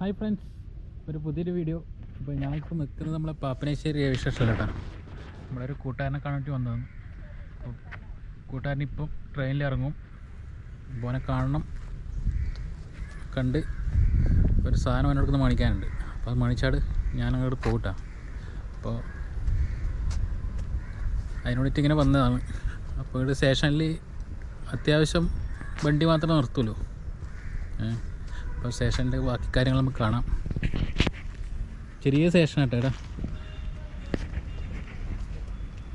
Hi friends ഒരു പുതിയൊരു video ഇപ്പോൾ ഞാനിപ്പോൾ നിൽക്കുന്നത് നമ്മളെ പാപ്പനശ്ശേരി സ്ഥലത്താണ് നമ്മുടെ ഒരു കൂട്ടുകാരനെ കാണാൻ വേണ്ടി വന്നതാണ്. അപ്പോൾ കൂട്ടുകാരൻ ഇപ്പം ട്രെയിനിൽ ഇറങ്ങും. അവനെ കാണണം. കണ്ട് ഒരു സാധനം അടുത്ത് മണിക്കാനുണ്ട് അപ്പോൾ അത് മണിച്ചാട് ഞാൻ അങ്ങോട്ട് പോകട്ടാ അപ്പോൾ അതിനോടിട്ട് ഇങ്ങനെ വന്നതാണ്. അപ്പോൾ ഇവിടെ സ്റ്റേഷനിൽ അത്യാവശ്യം വണ്ടി മാത്രമേ നിർത്തുള്ളൂ ഏഹ് അപ്പോൾ സ്റ്റേഷനിലെ ബാക്കി കാര്യങ്ങൾ നമുക്ക് കാണാം. ചെറിയ സ്റ്റേഷൻ ആട്ടോ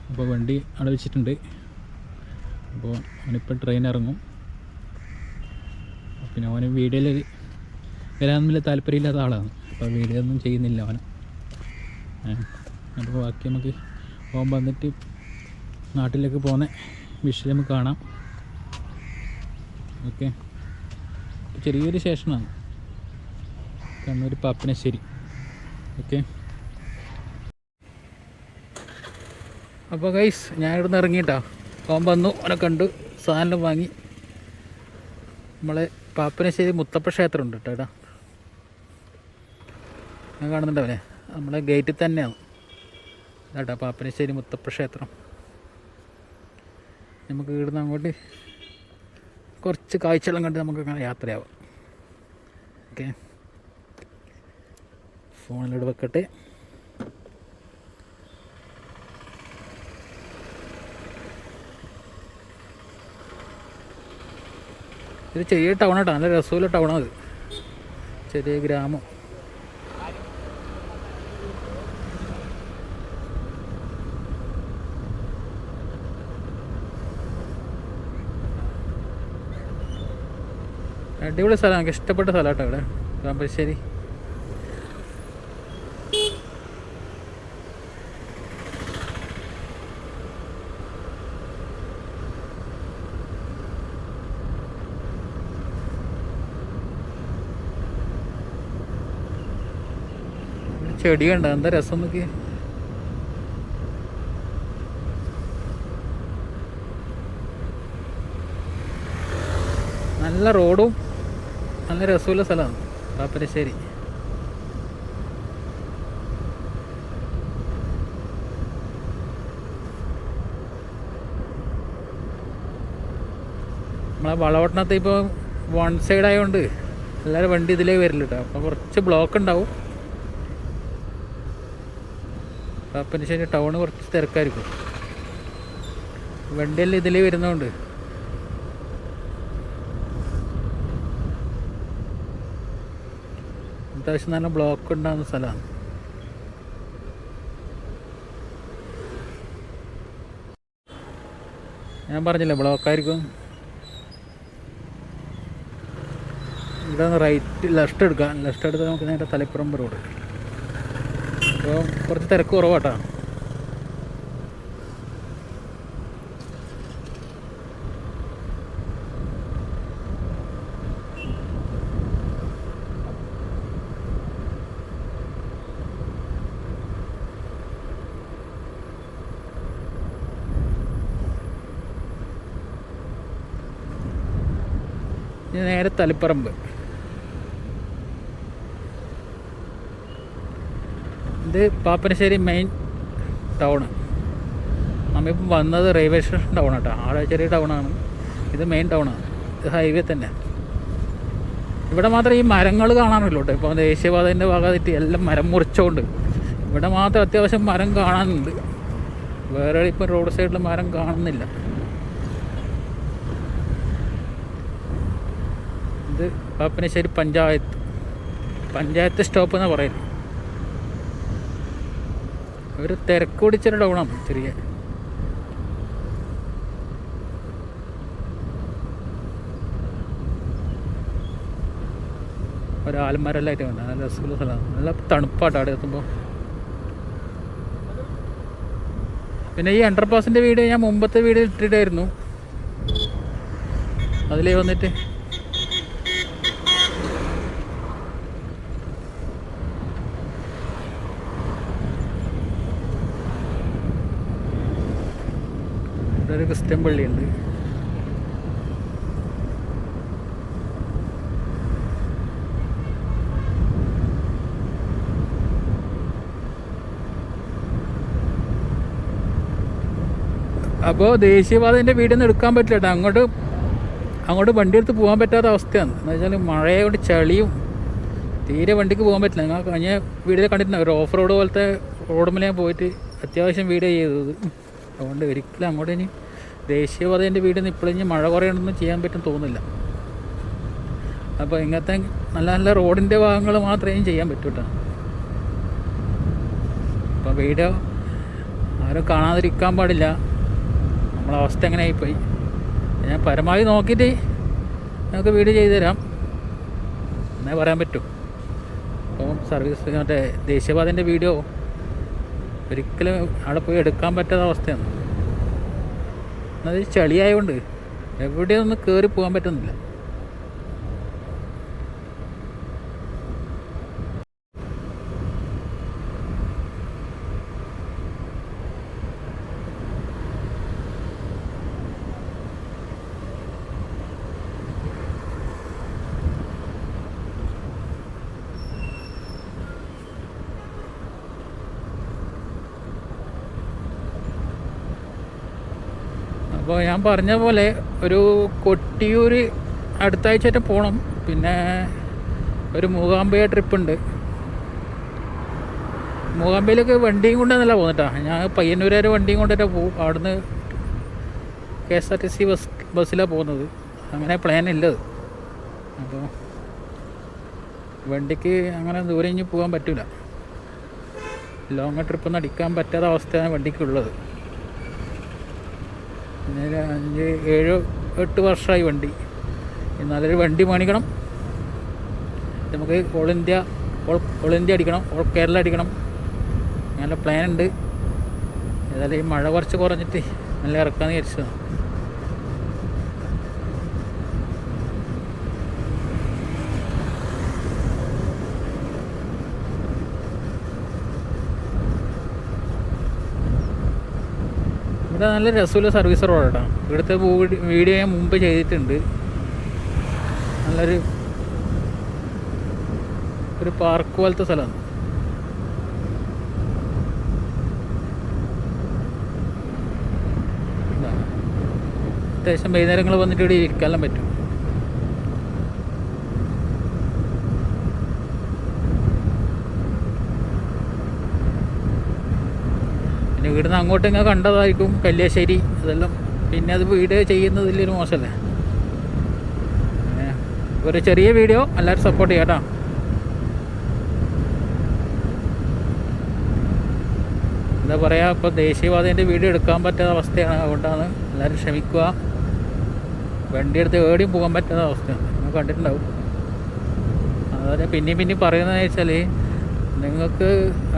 അപ്പോൾ വണ്ടി അവിടെ വെച്ചിട്ടുണ്ട്. അപ്പോൾ അവനിപ്പോൾ ട്രെയിൻ ഇറങ്ങും. പിന്നെ അവന് വീഡിയോയിൽ വരാൻ വലിയ താല്പര്യമില്ലാത്ത ആളാണ്. അപ്പോൾ വീഡിയോ ഒന്നും ചെയ്യുന്നില്ല അവൻ അപ്പോൾ ബാക്കി നമുക്ക് പോകാൻ വന്നിട്ട് നാട്ടിലേക്ക് പോകുന്ന വിഷയം നമുക്ക് കാണാം. ഓക്കെ. ചെറിയൊരു സ്റ്റേഷനാണ്. കണ്ണൂർ പാപ്പനശ്ശേരി ഓക്കെ. അപ്പോൾ ഗൈസ് ഞാനിവിടുന്ന് ഇറങ്ങിയിട്ടാ. അവൻ വന്നു അവനെ കണ്ടു സാധനം വാങ്ങി. നമ്മളെ പാപ്പനശ്ശേരി മുത്തപ്പ ക്ഷേത്രം ഉണ്ട് കേട്ടോ ഞാൻ കാണുന്നുണ്ട് അവനെ. നമ്മളെ ഗേറ്റിൽ തന്നെയാണ്. കേട്ടോ പാപ്പനശ്ശേരി മുത്തപ്പ ക്ഷേത്രം. നമുക്ക് ഇവിടുന്ന് അങ്ങോട്ട് കുറച്ച് കാഴ്ചകളും കണ്ട് നമുക്ക് അങ്ങനെ യാത്രയാവാം. ഓക്കെ. ഫോണിലൂടെ വെക്കട്ടെ. ഇത് ചെറിയ ടൗൺ കേട്ടോ നല്ല രസമുള്ള ടൗണാണ് ഇത് ചെറിയ ഗ്രാമം. അടിപൊളി സ്ഥലം. എനിക്ക് ഇഷ്ടപ്പെട്ട സ്ഥലം കേട്ടോ ഇവിടെ. കാമ്പശ്ശേരി ചെടി കണ്ട? എന്താ രസം നോക്കി. നല്ല റോഡും നല്ല രസമുള്ള സ്ഥലമാണ്. പാപ്പരശ്ശേരി നമ്മളെ വളവട്ടണത്ത് ഇപ്പോൾ വൺ സൈഡ് ആയതുകൊണ്ട് എല്ലാവരും വണ്ടി ഇതിലേ വരില്ല കേട്ടോ അപ്പോൾ കുറച്ച് ബ്ലോക്ക് ഉണ്ടാവും. പാപ്പനശ്ശേരി ടൗണ് കുറച്ച് തിരക്കായിരിക്കും. വണ്ടിയെല്ലാം ഇതിൽ വരുന്നതുകൊണ്ട് അത്യാവശ്യം നല്ല ബ്ലോക്ക് ഉണ്ടാകുന്ന സ്ഥലമാണ്. ഞാൻ പറഞ്ഞില്ലേ ബ്ലോക്കായിരിക്കും ഇവിടെ നിന്ന് റൈറ്റ് ലെഫ്റ്റ് എടുക്കാം. ലെഫ്റ്റ് എടുത്താൽ നമുക്ക് നേരെ തലപ്പുറം റോഡ് അപ്പോൾ കുറച്ച് തിരക്ക് കുറവാട്ടോ. നേരെ തളിപ്പറമ്പ്. ഇത് പാപ്പനശ്ശേരി മെയിൻ ടൗണ് നമ്മിപ്പം വന്നത് റെയിൽവേ സ്റ്റേഷൻ ടൗൺ കേട്ടോ ആടെ ചെറിയ ടൗണാണ് ഇത് മെയിൻ ടൗണാണ് ഇത് ഹൈവേ തന്നെ. ഇവിടെ മാത്രം ഈ മരങ്ങൾ കാണാനുള്ളൂ കേട്ടോ ഇപ്പോൾ ദേശീയപാതന്റെ ഭാഗമായിട്ട് എല്ലാം മരം മുറിച്ചുകൊണ്ട് ഇവിടെ മാത്രം അത്യാവശ്യം മരം കാണാനുണ്ട്. വേറെ ഇപ്പം റോഡ് സൈഡിൽ മരം കാണുന്നില്ല. ഇത് പാപ്പനശ്ശേരി പഞ്ചായത്ത്. പഞ്ചായത്ത് സ്റ്റോപ്പ് എന്ന് പറയുന്നത് ഒരു തിരക്ക് പിടിച്ചൊരു ടൗണാണ് ചെറിയ. ഒരു ആൽമരെല്ലായിട്ട് വേണ്ട നല്ല രസമുള്ള സ്ഥലമാണ്. നല്ല തണുപ്പാട്ടോ അവിടെ എത്തുമ്പോൾ പിന്നെ ഈ അണ്ടർപാസിന്റെ വീഡിയോ ഞാൻ മുമ്പത്തെ വീഡിയോ ഇട്ടിട്ടായിരുന്നു. അതിലേ വന്നിട്ട് ഒരു ക്രിസ്ത്യൻ പള്ളിയുണ്ട്. അപ്പോൾ ദേശീയപാതേന്റെ വീട്ടിൽ നിന്ന് എടുക്കാൻ പറ്റില്ല കേട്ടോ അങ്ങോട്ട് അങ്ങോട്ട് വണ്ടി എടുത്ത് പോകാൻ പറ്റാത്ത അവസ്ഥയാണ്. എന്ന് വെച്ചാൽ മഴയോട് ചളിയും തീരെ വണ്ടിക്ക് പോകാൻ പറ്റില്ല. ഞാൻ കഴിഞ്ഞ വീഡിയോ കണ്ടിട്ടില്ല. ഒരു ഓഫ് റോഡ് പോലത്തെ റോഡുമ്മലേ പോയിട്ട് അത്യാവശ്യം വീഡിയോ ചെയ്തത്. അതുകൊണ്ട് ഒരിക്കലും അങ്ങോട്ട് ഇനി ദേശീയപാതേന്റെ വീഡിയോ ഇപ്പോഴും മഴ കുറയണമെന്ന് ചെയ്യാൻ പറ്റും തോന്നുന്നില്ല. അപ്പോൾ ഇങ്ങനത്തെ നല്ല നല്ല റോഡിന്റെ ഭാഗങ്ങൾ മാത്രമേ ചെയ്യാൻ പറ്റൂ കേട്ടോ അപ്പോൾ വീഡിയോ ആരും കാണാതിരിക്കാൻ പാടില്ല. നമ്മളെ അവസ്ഥ എങ്ങനെ ആയിപ്പോയി ഞാൻ പരമാവധി നോക്കിയിട്ട് നമുക്ക് വീഡിയോ ചെയ്തു തരാം. എന്നേ പറയാൻ പറ്റൂ. അപ്പം സർവീസ് മറ്റേ ദേശീയപാതേന്റെ വീഡിയോ ഒരിക്കലും അവിടെ പോയി എടുക്കാൻ പറ്റാത്ത അവസ്ഥയാണ്. എന്നത് ചളിയായതുകൊണ്ട് എവിടെയൊന്നും കയറി പോകാൻ പറ്റുന്നില്ല. അപ്പോൾ ഞാൻ പറഞ്ഞ പോലെ ഒരു കൊട്ടിയൂർ അടുത്താഴ്ചയായിട്ട് പോകണം പിന്നെ ഒരു മൂകാംബിക ട്രിപ്പ് ഉണ്ട് മൂകാംബിയിലേക്ക് വണ്ടിയും കൊണ്ടെന്നല്ല പോന്നിട്ടാ. ഞാൻ പയ്യന്നൂർ വരെ വണ്ടിയും കൊണ്ടിട്ട് പോകും അവിടുന്ന് K S R T C bus ബസ്സിലാണ് പോകുന്നത് അങ്ങനെ പ്ലാൻ ഇല്ലത് അപ്പോൾ വണ്ടിക്ക് അങ്ങനെ ദൂരം ഇനി പോകാൻ പറ്റില്ല ലോങ് ട്രിപ്പൊന്നും അടിക്കാൻ പറ്റാത്ത അവസ്ഥയാണ് വണ്ടിക്കുള്ളത്. പിന്നെ അഞ്ച് ഏഴ് എട്ട് വർഷമായി വണ്ടി. എന്നാലൊരു വണ്ടി മേണിക്കണം നമുക്ക് all India all all India അടിക്കണം ഓൾ കേരള അടിക്കണം. അങ്ങനെ പ്ലാൻ ഉണ്ട്. ഏതായാലും ഈ മഴ കുറച്ച് കുറഞ്ഞിട്ട് നല്ല ഇറക്കാമെന്ന് വിചാരിച്ചതാണ്. ഇവിടെ നല്ല രസമുള്ള സർവീസ് റോഡാണ് ഇവിടുത്തെ വീഡിയോ ഞാൻ മുമ്പ് ചെയ്തിട്ടുണ്ട്. നല്ലൊരു ഒരു പാർക്ക് പോലത്തെ സ്ഥലമാണ്. അത്യാവശ്യം വൈകുന്നേരങ്ങൾ വന്നിട്ട് ഇവിടെ ഇരിക്കാനും പറ്റും പിന്നെ ഇവിടുന്ന് അങ്ങോട്ട് ഇങ്ങനെ കണ്ടതായിരിക്കും. കല്യാശ്ശേരി അതെല്ലാം പിന്നെ അത് വീഡിയോ ചെയ്യുന്നത് വലിയൊരു മോശമല്ലേ? ഒരു ചെറിയ വീഡിയോ എല്ലാവരും സപ്പോർട്ട് ചെയ്യാം കേട്ടോ. എന്താ പറയുക ഇപ്പോൾ ദേശീയവാദേന്റെ വീഡിയോ എടുക്കാൻ പറ്റാത്ത അവസ്ഥയാണ്. അതുകൊണ്ടാണ് എല്ലാവരും ക്ഷമിക്കുക. വണ്ടി എടുത്ത് ഏടിയും പോകാൻ പറ്റാത്ത അവസ്ഥയാണ്. നിങ്ങൾ കണ്ടിട്ടുണ്ടാവും. അതുപോലെ പിന്നെയും പിന്നെയും പറയുന്നതെന്ന് വെച്ചാൽ നിങ്ങൾക്ക്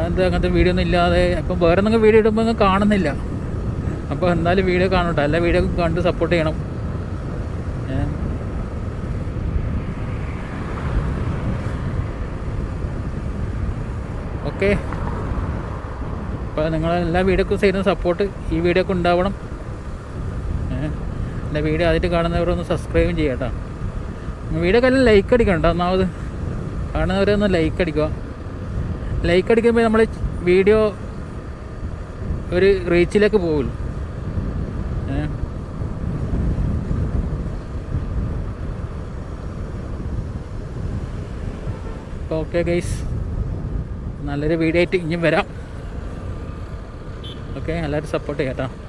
എന്താ അങ്ങനത്തെ വീഡിയോ ഒന്നും ഇല്ലാതെ ഇപ്പം വേറെ നിങ്ങൾ വീഡിയോ ഇടുമ്പോൾ നിങ്ങൾ കാണുന്നില്ല. അപ്പോൾ എന്തായാലും വീഡിയോ കാണട്ടെ. എല്ലാ വീഡിയോ കണ്ട് സപ്പോർട്ട് ചെയ്യണം? ഓക്കെ. അപ്പോൾ നിങ്ങൾ എല്ലാ വീഡിയോക്കും ചെയ്യുന്ന സപ്പോർട്ട് ഈ വീഡിയോക്ക് ഉണ്ടാവണം? എന്റെ വീഡിയോ ആദ്യമായിട്ട് കാണുന്നവരൊന്ന് സബ്സ്ക്രൈബും ചെയ്യാം കേട്ടോ. വീഡിയോക്കെല്ലാം ലൈക്ക് അടിക്കണം കേട്ടോ. ഒന്നാമത് കാണുന്നവരൊന്ന് ലൈക്ക് അടിക്കുക. ലൈക്ക് അടിക്കുമ്പോൾ നമ്മൾ വീഡിയോ ഒരു റീച്ചിലേക്ക് പോകുള്ളൂ ഓക്കെ ഗൈസ് നല്ലൊരു വീഡിയോ ആയിട്ട് ഇനിയും വരാം. ഓക്കെ എല്ലാവരും സപ്പോർട്ട് ചെയ്യാം കേട്ടോ